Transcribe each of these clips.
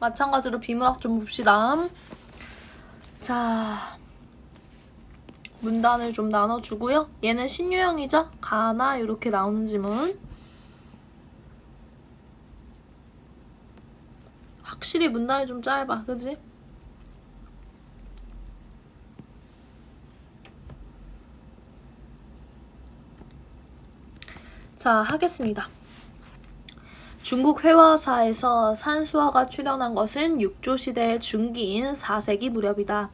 마찬가지로 비문학 좀 봅시다. 자, 문단을 좀 나눠주고요. 얘는 신유형이죠? 가나 이렇게 나오는 지문. 확실히 문단이 좀 짧아, 그지? 자, 하겠습니다. 중국 회화사에서 산수화가 출현한 것은 6조 시대의 중기인 4세기 무렵이다.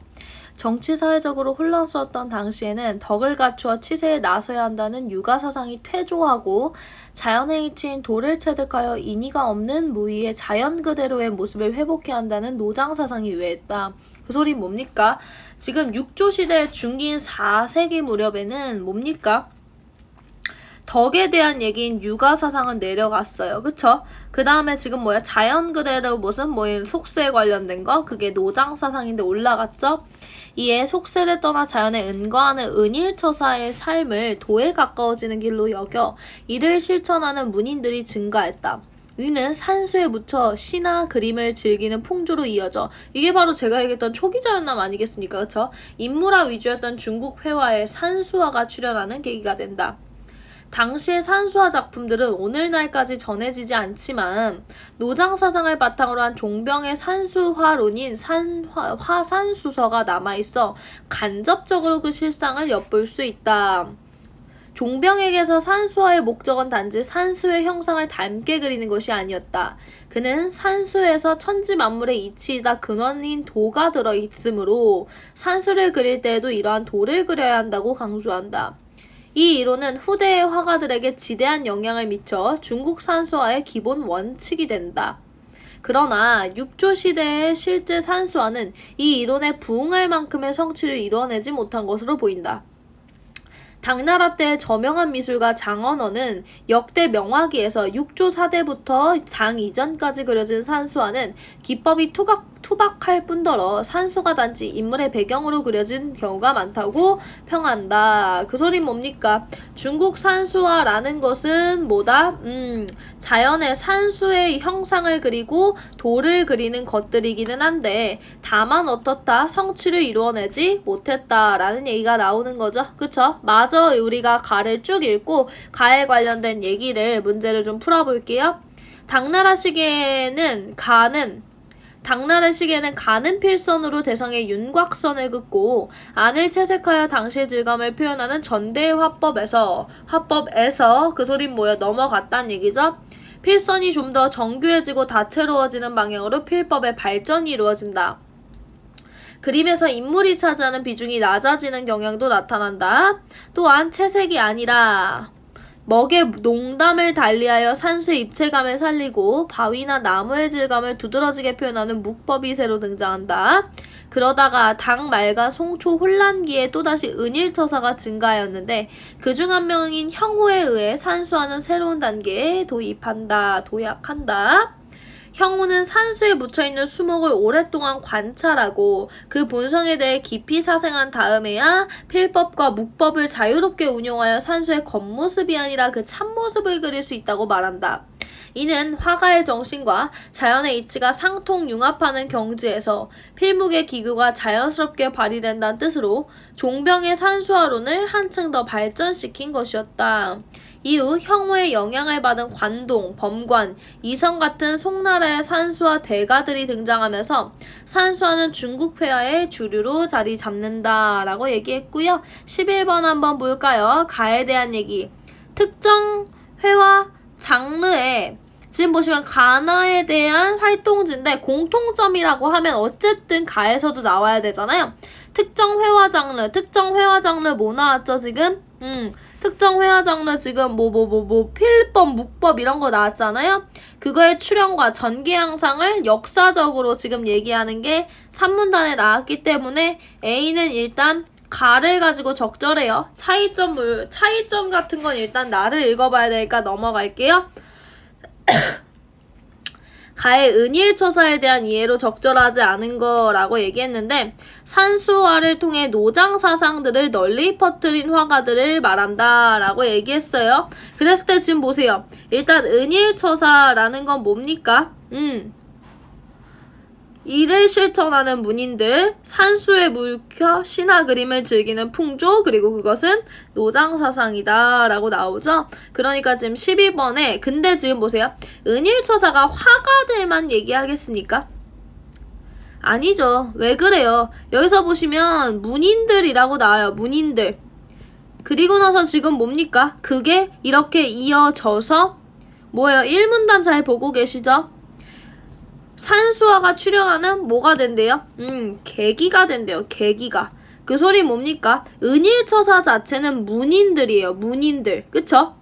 정치 사회적으로 혼란스러웠던 당시에는 덕을 갖추어 치세에 나서야 한다는 육아 사상이 퇴조하고 자연의 이치인 도를 체득하여 인의가 없는 무의의 자연 그대로의 모습을 회복해야 한다는 노장 사상이 유해했다. 그 소리 뭡니까? 지금 6조 시대의 중기인 4세기 무렵에는 뭡니까? 덕에 대한 얘기인 육아 사상은 내려갔어요. 그쵸? 그 다음에 지금 뭐야? 자연 그대로 무슨 뭐 속세 관련된 거? 그게 노장 사상인데 올라갔죠? 이에 속세를 떠나 자연에 은거하는 은일처사의 삶을 도에 가까워지는 길로 여겨 이를 실천하는 문인들이 증가했다. 이는 산수에 묻혀 시나 그림을 즐기는 풍조로 이어져 이게 바로 제가 얘기했던 초기 자연남 아니겠습니까? 그쵸? 인물화 위주였던 중국 회화에 산수화가 출현하는 계기가 된다. 당시의 산수화 작품들은 오늘날까지 전해지지 않지만 노장 사상을 바탕으로 한 종병의 산수화론인 산화, 화산수서가 남아있어 간접적으로 그 실상을 엿볼 수 있다. 종병에게서 산수화의 목적은 단지 산수의 형상을 닮게 그리는 것이 아니었다. 그는 산수에서 천지 만물의 이치이다 근원인 도가 들어 있으므로 산수를 그릴 때에도 이러한 도를 그려야 한다고 강조한다. 이 이론은 후대의 화가들에게 지대한 영향을 미쳐 중국 산수화의 기본 원칙이 된다. 그러나 6조 시대의 실제 산수화는 이 이론에 부응할 만큼의 성취를 이뤄내지 못한 것으로 보인다. 당나라 때 저명한 미술가 장언어는 역대 명화기에서 6조 4대부터 당 이전까지 그려진 산수화는 기법이 투각, 투박할 뿐더러 산수가 단지 인물의 배경으로 그려진 경우가 많다고 평한다. 그 소린 뭡니까? 중국 산수화라는 것은 뭐다? 음, 자연의 산수의 형상을 그리고 돌을 그리는 것들이기는 한데 다만 어떻다 성취를 이루어내지 못했다라는 얘기가 나오는 거죠. 그쵸? 마저 우리가 가를 쭉 읽고 가에 관련된 얘기를 문제를 좀 풀어볼게요. 당나라 시기에는 가는 당나라 시기에는 가는 필선으로 대성의 윤곽선을 긋고 안을 채색하여 당시의 질감을 표현하는 전대의 화법에서 화법에서 그 소린 뭐야 넘어갔단 얘기죠. 필선이 좀 더 정교해지고 다채로워지는 방향으로 필법의 발전이 이루어진다. 그림에서 인물이 차지하는 비중이 낮아지는 경향도 나타난다. 또한 채색이 아니라 먹의 농담을 달리하여 산수의 입체감을 살리고 바위나 나무의 질감을 두드러지게 표현하는 묵법이 새로 등장한다. 그러다가 당 말과 송초 혼란기에 또다시 은일처사가 증가하였는데 그 중 한 명인 형호에 의해 산수하는 새로운 단계에 도입한다. 도약한다. 형우는 산수에 묻혀있는 수목을 오랫동안 관찰하고 그 본성에 대해 깊이 사생한 다음에야 필법과 묵법을 자유롭게 운용하여 산수의 겉모습이 아니라 그 참모습을 그릴 수 있다고 말한다. 이는 화가의 정신과 자연의 이치가 상통융합하는 경지에서 필묵의 기교가 자연스럽게 발휘된다는 뜻으로 종병의 산수화론을 한층 더 발전시킨 것이었다. 이후 형우의 영향을 받은 관동, 범관, 이성 같은 송나라의 산수화 대가들이 등장하면서 산수화는 중국 회화의 주류로 자리 잡는다라고 얘기했고요. 11번 한번 볼까요? 가에 대한 얘기. 특정 회화 장르에 지금 보시면 가나에 대한 활동지인데 공통점이라고 하면 어쨌든 가에서도 나와야 되잖아요. 특정 회화 장르, 특정 회화 장르 뭐 나왔죠 지금? 음, 특정 회화 장르 지금 뭐 뭐 뭐 뭐 필법, 묵법 이런 거 나왔잖아요. 그거의 출현과 전개 양상을 역사적으로 지금 얘기하는 게 3문단에 나왔기 때문에 A는 일단 가를 가지고 적절해요. 차이점, 차이점 같은 건 일단 나를 읽어봐야 되니까 넘어갈게요. 가의 은일 처사에 대한 이해로 적절하지 않은 거라고 얘기했는데 산수화를 통해 노장 사상들을 널리 퍼뜨린 화가들을 말한다라고 얘기했어요. 그랬을 때 지금 보세요. 일단 은일 처사라는 건 뭡니까? 음. 이를 실천하는 문인들, 산수에 묵혀 신화 그림을 즐기는 풍조, 그리고 그것은 노장사상이다 라고 나오죠. 그러니까 지금 12번에 근데 지금 보세요. 은일처사가 화가들만 얘기하겠습니까? 아니죠. 왜 그래요? 여기서 보시면 문인들이라고 나와요. 문인들. 그리고 나서 지금 뭡니까? 그게 이렇게 이어져서 뭐예요? 1문단 잘 보고 계시죠? 산수화가 출연하는 뭐가 된대요? 음, 계기가 된대요. 계기가. 그 소리 뭡니까? 은일처사 자체는 문인들이에요. 문인들. 그쵸?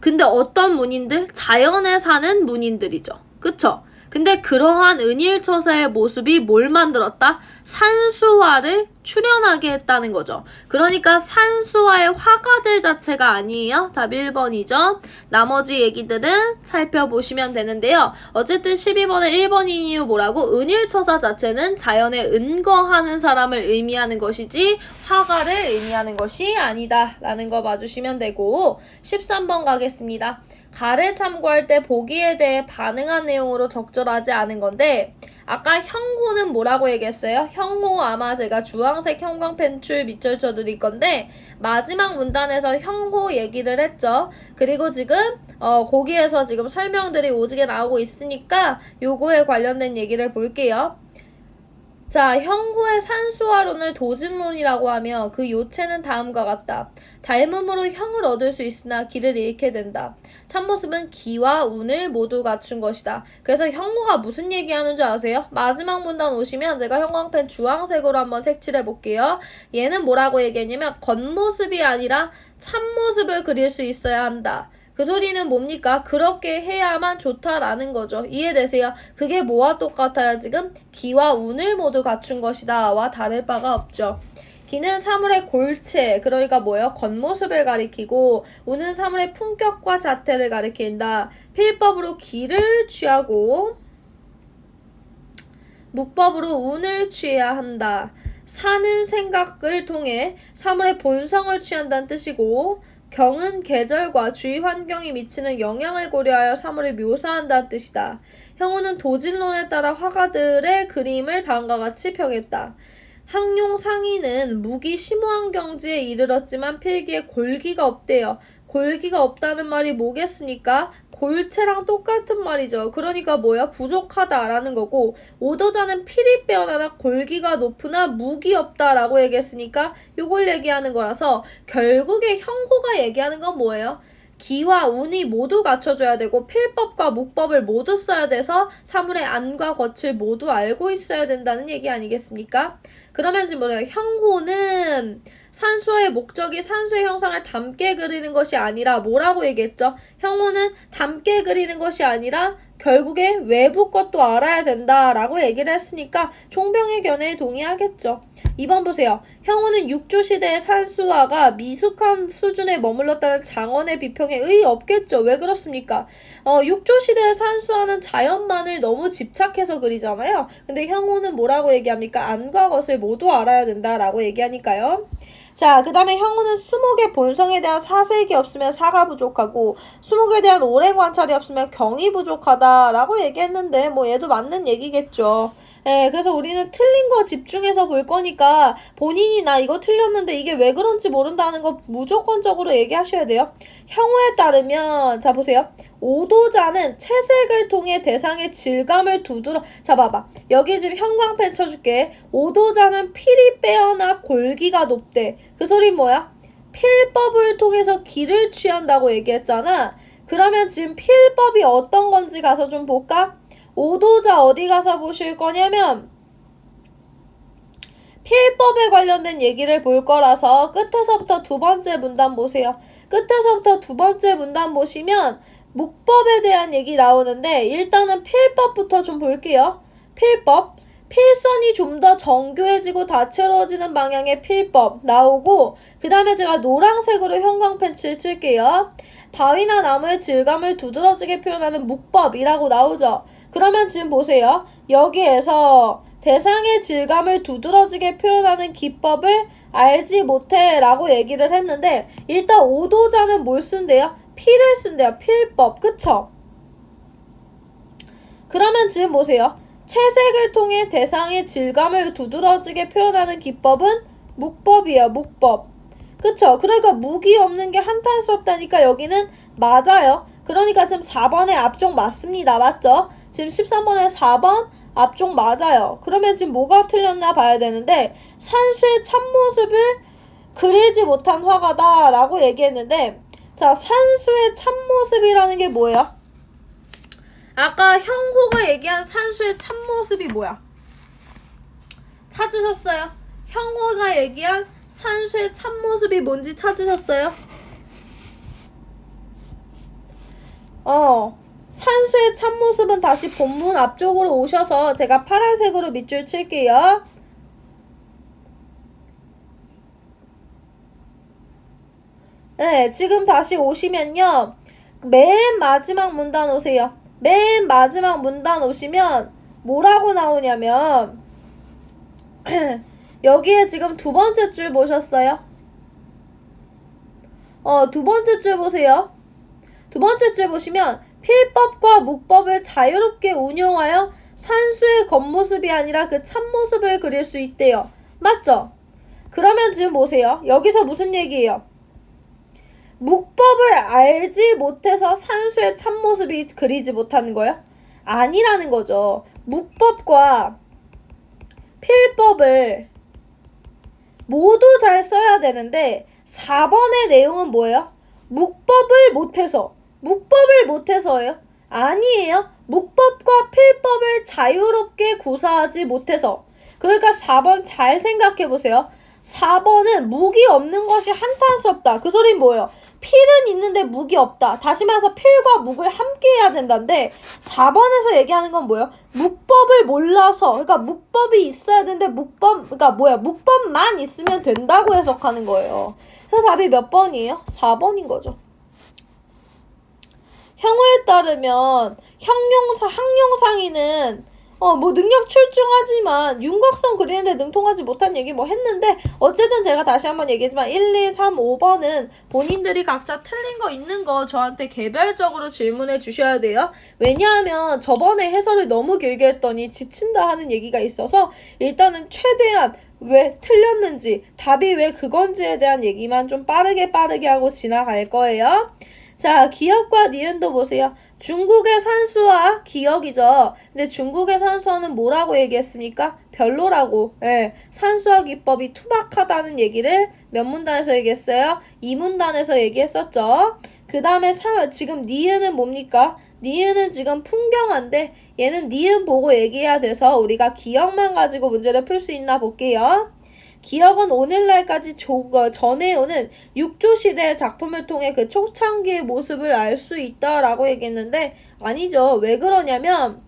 근데 어떤 문인들? 자연에 사는 문인들이죠. 그쵸? 근데 그러한 은일처사의 모습이 뭘 만들었다? 산수화를 출연하게 했다는 거죠. 그러니까 산수화의 화가들 자체가 아니에요. 답 1번이죠. 나머지 얘기들은 살펴보시면 되는데요. 어쨌든 12번에 1번인 이유 뭐라고? 은일처사 자체는 자연에 은거하는 사람을 의미하는 것이지 화가를 의미하는 것이 아니다. 라는 거 봐주시면 되고 13번 가겠습니다. 가를 참고할 때 보기에 대해 반응한 내용으로 적절하지 않은 건데 아까 형호는 뭐라고 얘기했어요? 형호 아마 제가 주황색 형광 펜출 밑줄 쳐드릴 건데 마지막 문단에서 형호 얘기를 했죠. 그리고 지금 어, 거기에서 지금 설명들이 오지게 나오고 있으니까 요거에 관련된 얘기를 볼게요. 자, 형호의 산수화론을 도진론이라고 하며 그 요체는 다음과 같다. 닮음으로 형을 얻을 수 있으나 길을 잃게 된다. 참모습은 기와 운을 모두 갖춘 것이다. 그래서 형호가 무슨 얘기하는 줄 아세요? 마지막 문단 오시면 제가 형광펜 주황색으로 한번 색칠해 볼게요. 얘는 뭐라고 얘기했냐면 겉모습이 아니라 참모습을 그릴 수 있어야 한다. 그 소리는 뭡니까? 그렇게 해야만 좋다라는 거죠. 이해되세요? 그게 뭐와 똑같아요, 지금? 기와 운을 모두 갖춘 것이다. 와 다를 바가 없죠. 기는 사물의 골체, 그러니까 뭐예요? 겉모습을 가리키고, 운은 사물의 품격과 자태를 가리킨다. 필법으로 기를 취하고, 묵법으로 운을 취해야 한다. 사는 생각을 통해 사물의 본성을 취한다는 뜻이고, 경은 계절과 주위 환경이 미치는 영향을 고려하여 사물을 묘사한다는 뜻이다. 형우는 도진론에 따라 화가들의 그림을 다음과 같이 평했다. 항용 상인은 무기 심오한 경지에 이르렀지만 필기에 골기가 없대요. 골기가 없다는 말이 뭐겠습니까? 골체랑 똑같은 말이죠. 그러니까 뭐야? 부족하다라는 거고 오더자는 필이 빼어나나 골기가 높으나 무기 없다라고 얘기했으니까 요걸 얘기하는 거라서 결국에 형호가 얘기하는 건 뭐예요? 기와 운이 모두 갖춰줘야 되고 필법과 묵법을 모두 써야 돼서 사물의 안과 겉을 모두 알고 있어야 된다는 얘기 아니겠습니까? 그러면 지금 뭐래요? 형호는 산수의 목적이 산수의 형상을 닮게 그리는 것이 아니라 뭐라고 얘기했죠? 형호는 닮게 그리는 것이 아니라 결국에 외부 것도 알아야 된다라고 얘기를 했으니까 총병의 견해에 동의하겠죠. 2번 보세요. 형우는 6조 시대의 산수화가 미숙한 수준에 머물렀다는 장원의 비평에 의의 없겠죠. 왜 그렇습니까? 어, 6조 시대의 산수화는 자연만을 너무 집착해서 그리잖아요. 근데 형우는 뭐라고 얘기합니까? 안과 것을 모두 알아야 된다라고 얘기하니까요. 자, 그 다음에 형우는 수목의 본성에 대한 사색이 없으면 사가 부족하고 수목에 대한 오랜 관찰이 없으면 경이 부족하다라고 얘기했는데 뭐 얘도 맞는 얘기겠죠. 예, 그래서 우리는 틀린 거 집중해서 볼 거니까 본인이 나 이거 틀렸는데 이게 왜 그런지 모른다는 거 무조건적으로 얘기하셔야 돼요. 형우에 따르면 자 보세요. 오도자는 채색을 통해 대상의 질감을 두드러 자 봐봐 여기 지금 형광펜 쳐줄게 오도자는 필이 빼어나 골기가 높대 그 소리 뭐야? 필법을 통해서 기를 취한다고 얘기했잖아 그러면 지금 필법이 어떤 건지 가서 좀 볼까? 오도자 어디 가서 보실 거냐면 필법에 관련된 얘기를 볼 거라서 끝에서부터 두 번째 문단 보세요. 끝에서부터 두 번째 문단 보시면 묵법에 대한 얘기 나오는데 일단은 필법부터 좀 볼게요. 필법. 필선이 좀 더 정교해지고 다채로워지는 방향의 필법 나오고 그 다음에 제가 노란색으로 형광 펜 칠 칠게요. 바위나 나무의 질감을 두드러지게 표현하는 묵법이라고 나오죠. 그러면 지금 보세요. 여기에서 대상의 질감을 두드러지게 표현하는 기법을 알지 못해 라고 얘기를 했는데 일단 오도자는 뭘 쓴대요? 필을 쓴대요. 필법. 그쵸? 그러면 지금 보세요. 채색을 통해 대상의 질감을 두드러지게 표현하는 기법은 묵법이에요. 묵법. 그쵸? 그러니까 묵이 없는 게 한탄스럽다니까 여기는 맞아요. 그러니까 지금 4번의 앞쪽 맞습니다. 맞죠? 지금 13번의 4번 앞쪽 맞아요. 그러면 지금 뭐가 틀렸나 봐야 되는데 산수의 참모습을 그리지 못한 화가다 라고 얘기했는데 자 산수의 참모습이라는 게 뭐예요? 아까 형호가 얘기한 산수의 참모습이 뭐야? 찾으셨어요? 형호가 얘기한 산수의 참모습이 뭔지 찾으셨어요? 어, 산수의 참모습은 다시 본문 앞쪽으로 오셔서 제가 파란색으로 밑줄 칠게요. 네, 지금 다시 오시면요. 맨 마지막 문단 오세요. 맨 마지막 문단 오시면 뭐라고 나오냐면 여기에 지금 두 번째 줄 보셨어요? 어, 두 번째 줄 보세요. 두 번째 줄 보시면 필법과 묵법을 자유롭게 운용하여 산수의 겉모습이 아니라 그 참모습을 그릴 수 있대요. 맞죠? 그러면 지금 보세요. 여기서 무슨 얘기예요? 묵법을 알지 못해서 산수의 참모습이 그리지 못하는 거예요? 아니라는 거죠. 묵법과 필법을 모두 잘 써야 되는데 4번의 내용은 뭐예요? 묵법을 못해서 묵법을 못해서예요? 아니에요. 묵법과 필법을 자유롭게 구사하지 못해서 그러니까 4번 잘 생각해 보세요. 4번은 묵이 없는 것이 한탄스럽다. 그 소린 뭐예요? 필은 있는데 묵이 없다. 다시 말해서 필과 묵을 함께 해야 된다는데 4번에서 얘기하는 건 뭐예요? 묵법을 몰라서 그러니까 묵법이 있어야 되는데 묵법 그러니까 뭐야? 묵법만 있으면 된다고 해석하는 거예요. 그래서 답이 몇 번이에요? 4번인 거죠. 형어에 따르면 형용사 항용상의는 어 뭐 능력 출중하지만 윤곽선 그리는데 능통하지 못한 얘기 뭐 했는데 어쨌든 제가 다시 한번 얘기했지만 1, 2, 3, 5번은 본인들이 각자 틀린 거 있는 거 저한테 개별적으로 질문해 주셔야 돼요. 왜냐하면 저번에 해설을 너무 길게 했더니 지친다 하는 얘기가 있어서 일단은 최대한 왜 틀렸는지 답이 왜 그건지에 대한 얘기만 좀 빠르게 빠르게 하고 지나갈 거예요. 자, 기억과 니은도 보세요. 중국의 산수화 기억이죠. 근데 중국의 산수화는 뭐라고 얘기했습니까? 별로라고. 예. 산수화 기법이 투박하다는 얘기를 몇 문단에서 얘기했어요? 이 문단에서 얘기했었죠. 그 다음에 지금 니은은 뭡니까? 니은은 지금 풍경한데 얘는 니은 보고 얘기해야 돼서 우리가 기억만 가지고 문제를 풀 수 있나 볼게요. 기억은 오늘날까지 전해오는 육조 시대의 작품을 통해 그 초창기의 모습을 알 수 있다라고 얘기했는데 아니죠. 왜 그러냐면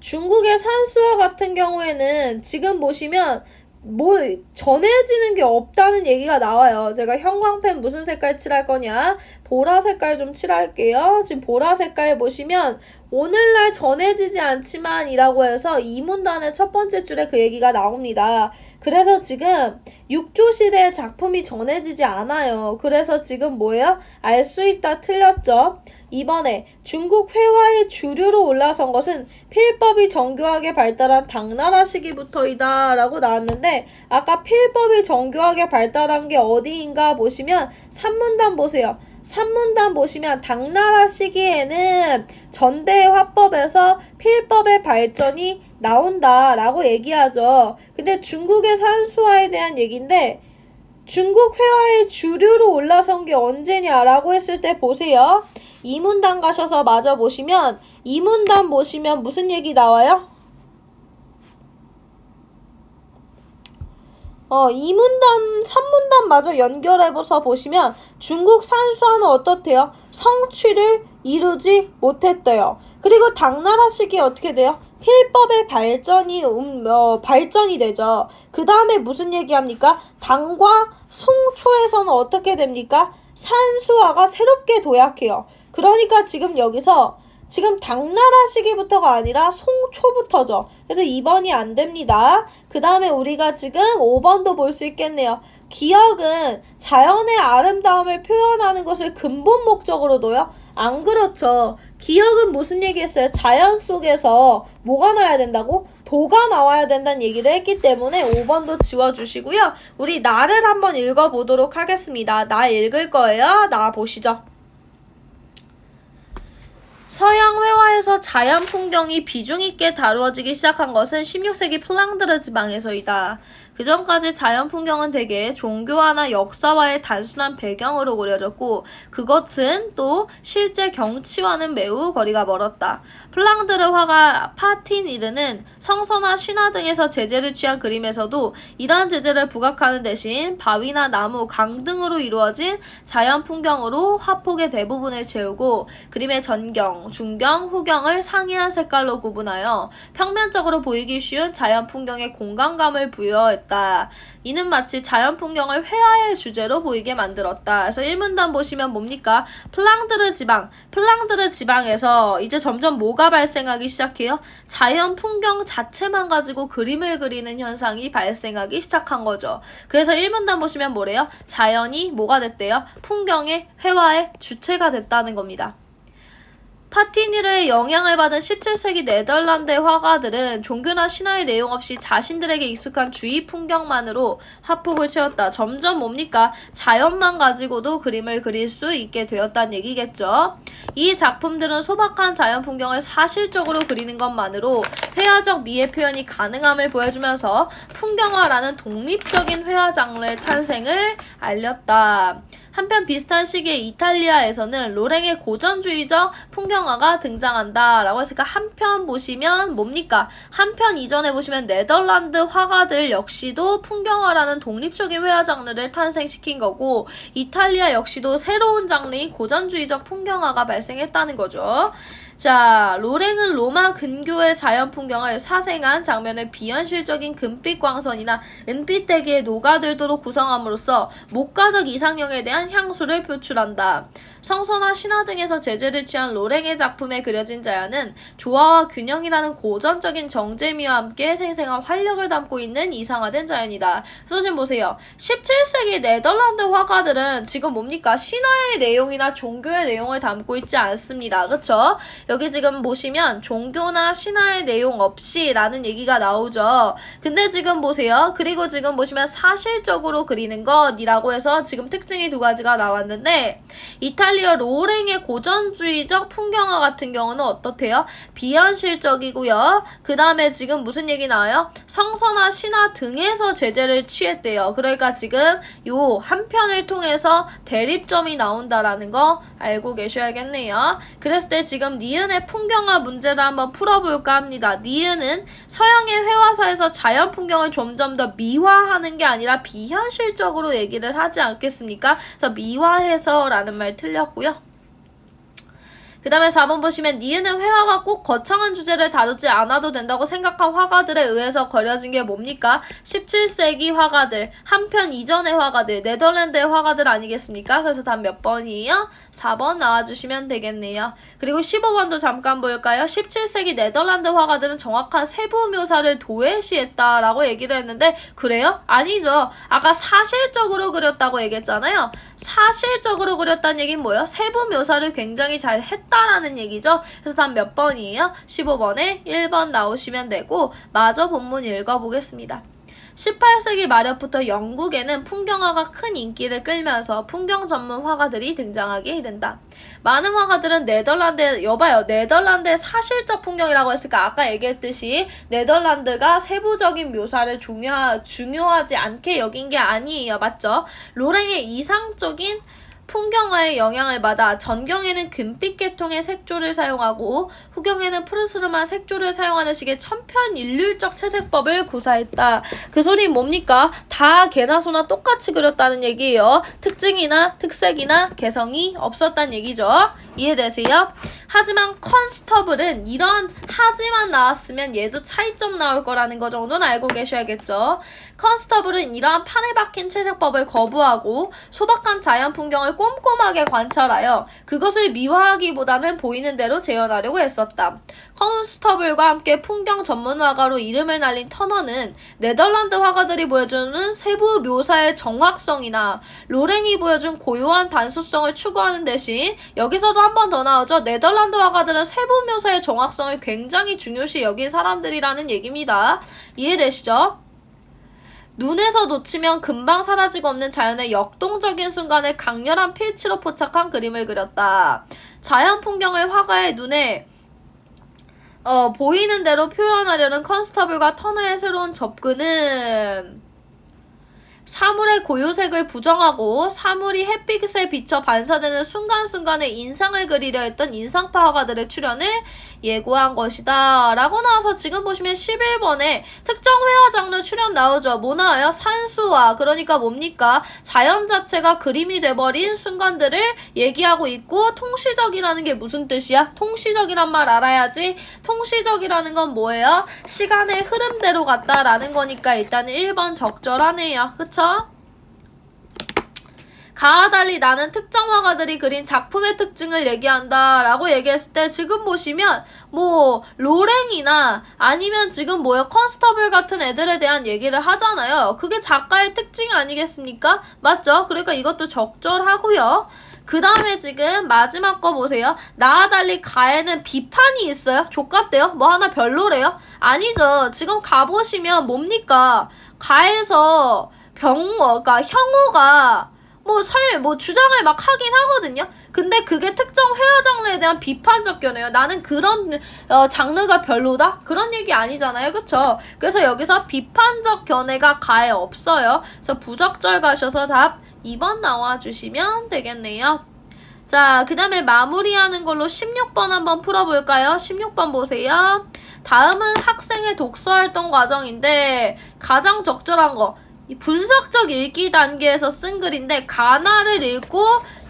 중국의 산수화 같은 경우에는 지금 보시면 뭐 전해지는 게 없다는 얘기가 나와요. 제가 형광펜 무슨 색깔 칠할 거냐? 보라 색깔 좀 칠할게요. 지금 보라 색깔 보시면 오늘날 전해지지 않지만이라고 해서 이 문단의 첫 번째 줄에 그 얘기가 나옵니다. 그래서 지금 육조 시대의 작품이 전해지지 않아요. 그래서 지금 뭐예요? 알 수 있다 틀렸죠? 이번에 중국 회화의 주류로 올라선 것은 필법이 정교하게 발달한 당나라 시기부터이다 라고 나왔는데 아까 필법이 정교하게 발달한 게 어디인가 보시면 산문단 보세요. 산문단 보시면 당나라 시기에는 전대 화법에서 필법의 발전이 나온다라고 얘기하죠. 근데 중국의 산수화에 대한 얘기인데 중국 회화의 주류로 올라선 게 언제냐라고 했을 때 보세요. 이문단 가셔서 마저 보시면 이문단 보시면 무슨 얘기 나와요? 어, 이문단, 삼문단 마저 연결해서 보시면 중국 산수화는 어떻대요? 성취를 이루지 못했대요. 그리고 당나라 시기에 어떻게 돼요? 필법의 발전이 음, 어, 발전이 되죠. 그 다음에 무슨 얘기합니까? 당과 송초에서는 어떻게 됩니까? 산수화가 새롭게 도약해요. 그러니까 지금 여기서 지금 당나라 시기부터가 아니라 송초부터죠. 그래서 2번이 안 됩니다. 그 다음에 우리가 지금 5번도 볼 수 있겠네요. 기억은 자연의 아름다움을 표현하는 것을 근본 목적으로 둬요? 안 그렇죠. 기억은 무슨 얘기했어요? 자연 속에서 뭐가 나와야 된다고? 도가 나와야 된다는 얘기를 했기 때문에 5번도 지워주시고요. 우리 나를 한번 읽어보도록 하겠습니다. 나 읽을 거예요. 나 보시죠. 서양 회화에서 자연 풍경이 비중 있게 다루어지기 시작한 것은 16세기 플랑드르 지방에서이다. 그 전까지 자연 풍경은 대개 종교화나 역사와의 단순한 배경으로 그려졌고 그것은 또 실제 경치와는 매우 거리가 멀었다. 플랑드르 화가 파티니르는 성서나 신화 등에서 제재를 취한 그림에서도 이러한 제재를 부각하는 대신 바위나 나무, 강 등으로 이루어진 자연 풍경으로 화폭의 대부분을 채우고 그림의 전경, 중경, 후경을 상이한 색깔로 구분하여 평면적으로 보이기 쉬운 자연 풍경에 공간감을 부여했다. 이는 마치 자연 풍경을 회화의 주제로 보이게 만들었다. 그래서 1문단 보시면 뭡니까? 플랑드르 지방. 플랑드르 지방에서 이제 점점 뭐가 발생하기 시작해요? 자연 풍경 자체만 가지고 그림을 그리는 현상이 발생하기 시작한 거죠. 그래서 1문단 보시면 뭐래요? 자연이 뭐가 됐대요? 풍경의 회화의 주체가 됐다는 겁니다. 파티니르의 영향을 받은 17세기 네덜란드의 화가들은 종교나 신화의 내용 없이 자신들에게 익숙한 주위 풍경만으로 화폭을 채웠다. 점점 뭡니까? 자연만 가지고도 그림을 그릴 수 있게 되었다는 얘기겠죠. 이 작품들은 소박한 자연 풍경을 사실적으로 그리는 것만으로 회화적 미의 표현이 가능함을 보여주면서 풍경화라는 독립적인 회화 장르의 탄생을 알렸다. 한편 비슷한 시기에 이탈리아에서는 로랭의 고전주의적 풍경화가 등장한다 라고 했으니까 한편 보시면 뭡니까? 한편 이전에 보시면 네덜란드 화가들 역시도 풍경화라는 독립적인 회화 장르를 탄생시킨 거고 이탈리아 역시도 새로운 장르인 고전주의적 풍경화가 발생했다는 거죠. 자, 로랭은 로마 근교의 자연 풍경을 사생한 장면을 비현실적인 금빛 광선이나 은빛 대기에 녹아들도록 구성함으로써 목가적 이상형에 대한 향수를 표출한다. 성서나 신화 등에서 제재를 취한 로랭의 작품에 그려진 자연은 조화와 균형이라는 고전적인 정재미와 함께 생생한 활력을 담고 있는 이상화된 자연이다. 그래서 지금 보세요. 17세기 네덜란드 화가들은 지금 뭡니까? 신화의 내용이나 종교의 내용을 담고 있지 않습니다. 그쵸? 여기 지금 보시면 종교나 신화의 내용 없이라는 얘기가 나오죠. 근데 지금 보세요. 그리고 지금 보시면 사실적으로 그리는 것이라고 해서 지금 특징이 두 가지가 나왔는데 이탈리 아 로랭의 고전주의적 풍경화 같은 경우는 어떻대요? 비현실적이고요. 그 다음에 지금 무슨 얘기 나와요? 성서나 신화 등에서 제재를 취했대요. 그러니까 지금 요 한 편을 통해서 대립점이 나온다라는 거 알고 계셔야겠네요. 그랬을 때 지금 니은의 풍경화 문제를 한번 풀어볼까 합니다. 니은은 서양의 회화사에서 자연 풍경을 점점 더 미화하는 게 아니라 비현실적으로 얘기를 하지 않겠습니까? 그래서 미화해서라는 말 틀 렸고요. 그 다음에 4번 보시면 니은은 회화가 꼭 거창한 주제를 다루지 않아도 된다고 생각한 화가들에 의해서 그려진 게 뭡니까? 17세기 화가들, 한편 이전의 화가들, 네덜란드의 화가들 아니겠습니까? 그래서 답 몇 번이에요? 4번 나와주시면 되겠네요. 그리고 15번도 잠깐 볼까요? 17세기 네덜란드 화가들은 정확한 세부 묘사를 도외시했다라고 얘기를 했는데 그래요? 아니죠. 아까 사실적으로 그렸다고 얘기했잖아요. 사실적으로 그렸다는 얘기는 뭐예요? 세부 묘사를 굉장히 잘 했다 라는 얘기죠. 그래서 답 몇 번이에요? 15번에 1번 나오시면 되고 마저 본문 읽어보겠습니다. 18세기 말엽부터 영국에는 풍경화가 큰 인기를 끌면서 풍경 전문 화가들이 등장하게 된다. 많은 화가들은 네덜란드, 여봐요. 네덜란드의 사실적 풍경이라고 했으니까 아까 얘기했듯이 네덜란드가 세부적인 묘사를 중요, 중요하지 않게 여긴 게 아니에요. 맞죠? 로랭의 이상적인 풍경화의 영향을 받아 전경에는 금빛 계통의 색조를 사용하고 후경에는 푸르스름한 색조를 사용하는 식의 천편일률적 채색법을 구사했다. 그 소리 뭡니까? 다 개나 소나 똑같이 그렸다는 얘기예요. 특징이나 특색이나 개성이 없었단 얘기죠. 이해되세요? 하지만 컨스터블은 이런 하지만 나왔으면 얘도 차이점 나올 거라는 거 정도는 알고 계셔야겠죠. 컨스터블은 이러한 판에 박힌 채색법을 거부하고 소박한 자연 풍경을 꼼꼼하게 관찰하여 그것을 미화하기보다는 보이는 대로 재현하려고 했었다. 컨스터블과 함께 풍경 전문 화가로 이름을 날린 터너는 네덜란드 화가들이 보여주는 세부 묘사의 정확성이나 로랭이 보여준 고요한 단수성을 추구하는 대신 여기서도 한 번 더 나오죠. 네덜란드 화가들은 세부 묘사의 정확성을 굉장히 중요시 여긴 사람들이라는 얘기입니다. 이해되시죠? 눈에서 놓치면 금방 사라지고 없는 자연의 역동적인 순간을 강렬한 필치로 포착한 그림을 그렸다. 자연 풍경을 화가의 눈에 어, 보이는 대로 표현하려는 컨스터블과 터너의 새로운 접근은 사물의 고요색을 부정하고 사물이 햇빛에 비쳐 반사되는 순간순간의 인상을 그리려 했던 인상파 화가들의 출현을 예고한 것이다. 라고 나와서 지금 보시면 11번에 특정 회화 장르 출현 나오죠. 뭐 나와요? 산수화. 그러니까 뭡니까? 자연 자체가 그림이 돼버린 순간들을 얘기하고 있고 통시적이라는 게 무슨 뜻이야? 통시적이란 말 알아야지. 통시적이라는 건 뭐예요? 시간의 흐름대로 갔다라는 거니까 일단은 1번 적절하네요. 그쵸? 가와 달리 나는 특정 화가들이 그린 작품의 특징을 얘기한다 라고 얘기했을 때 지금 보시면 뭐 로랭이나 아니면 지금 뭐야 컨스터블 같은 애들에 대한 얘기를 하잖아요. 그게 작가의 특징 아니겠습니까? 맞죠? 그러니까 이것도 적절하고요. 그 다음에 지금 마지막 거 보세요. 나와 달리 가에는 비판이 있어요? 족같대요? 뭐 하나 별로래요? 아니죠. 지금 가보시면 뭡니까? 가에서 병어 그러니까 형우가 뭐 설, 뭐 주장을 막 하긴 하거든요. 근데 그게 특정 회화 장르에 대한 비판적 견해요. 나는 그런 어, 장르가 별로다? 그런 얘기 아니잖아요. 그쵸? 그래서 여기서 비판적 견해가 가에 없어요. 그래서 부적절 가셔서 답 2번 나와주시면 되겠네요. 자, 그 다음에 마무리하는 걸로 16번 한번 풀어볼까요? 16번 보세요. 다음은 학생의 독서 활동 과정인데 가장 적절한 거. 이 분석적 읽기 단계에서 쓴 글인데 가나를 읽고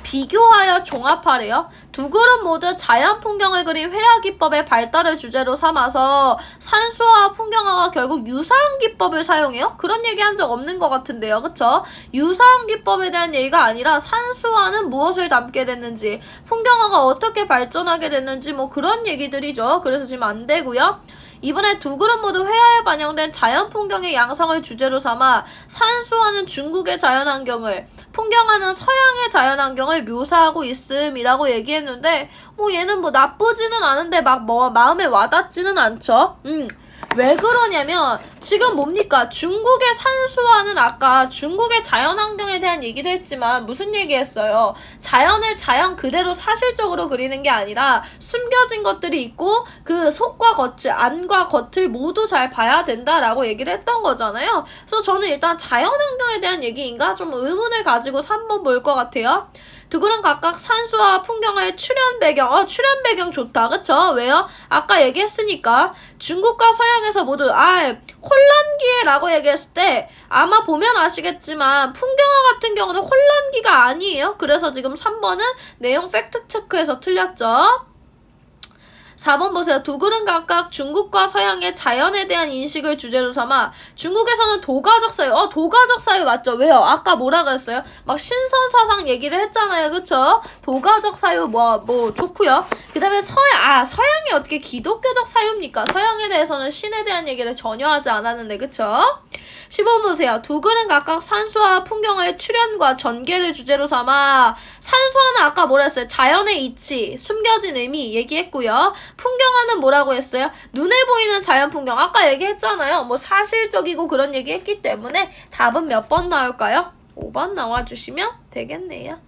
비교하여 종합하래요. 두 그룹 모두 자연 풍경을 그린 회화 기법의 발달을 주제로 삼아서 산수화와 풍경화가 결국 유사한 기법을 사용해요. 그런 얘기 한 적 없는 것 같은데요. 그쵸? 유사한 기법에 대한 얘기가 아니라 산수화는 무엇을 담게 됐는지 풍경화가 어떻게 발전하게 됐는지 뭐 그런 얘기들이죠. 그래서 지금 안 되고요. 이번에 두 그룹 모두 회화에 반영된 자연 풍경의 양상을 주제로 삼아 산수하는 중국의 자연 환경을 풍경하는 서양의 자연 환경을 묘사하고 있음이라고 얘기했는데 뭐 얘는 뭐 나쁘지는 않은데 막 뭐 마음에 와닿지는 않죠. 음. 왜 그러냐면 지금 뭡니까? 중국의 산수화는 아까 중국의 자연환경에 대한 얘기를 했지만 무슨 얘기했어요? 자연을 자연 그대로 사실적으로 그리는 게 아니라 숨겨진 것들이 있고 그 속과 겉을 안과 겉을 모두 잘 봐야 된다라고 얘기를 했던 거잖아요. 그래서 저는 일단 자연환경에 대한 얘기인가? 좀 의문을 가지고 3번 볼 것 같아요 두 그룹 각각 산수와 풍경의 출현 배경, 어, 출현 배경 좋다. 그쵸? 왜요? 아까 얘기했으니까. 중국과 서양에서 모두, 아, 혼란기라고 얘기했을 때, 아마 보면 아시겠지만, 풍경화 같은 경우는 혼란기가 아니에요. 그래서 지금 3번은 내용 팩트 체크에서 틀렸죠? 4번 보세요. 두 글은 각각 중국과 서양의 자연에 대한 인식을 주제로 삼아 중국에서는 도가적 사유, 어 도가적 사유 맞죠? 왜요? 아까 뭐라 그랬어요? 막 신선 사상 얘기를 했잖아요, 그쵸? 도가적 사유 뭐 뭐 좋고요. 그 다음에 서양 아 서양이 어떻게 기독교적 사유입니까? 서양에 대해서는 신에 대한 얘기를 전혀 하지 않았는데, 그쵸? 15번 보세요. 두 글은 각각 산수와 풍경의 출현과 전개를 주제로 삼아 산수화는 아까 뭐라 했어요? 자연의 이치, 숨겨진 의미 얘기했고요. 풍경화는 뭐라고 했어요? 눈에 보이는 자연 풍경. 아까 얘기했잖아요. 뭐 사실적이고 그런 얘기 했기 때문에 답은 몇 번 나올까요? 5번 나와주시면 되겠네요.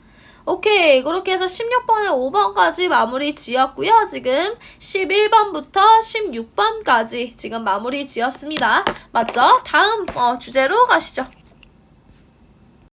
오케이. 그렇게 해서 16번에 5번까지 마무리 지었고요. 지금 11번부터 16번까지 지금 마무리 지었습니다. 맞죠? 다음 어, 주제로 가시죠.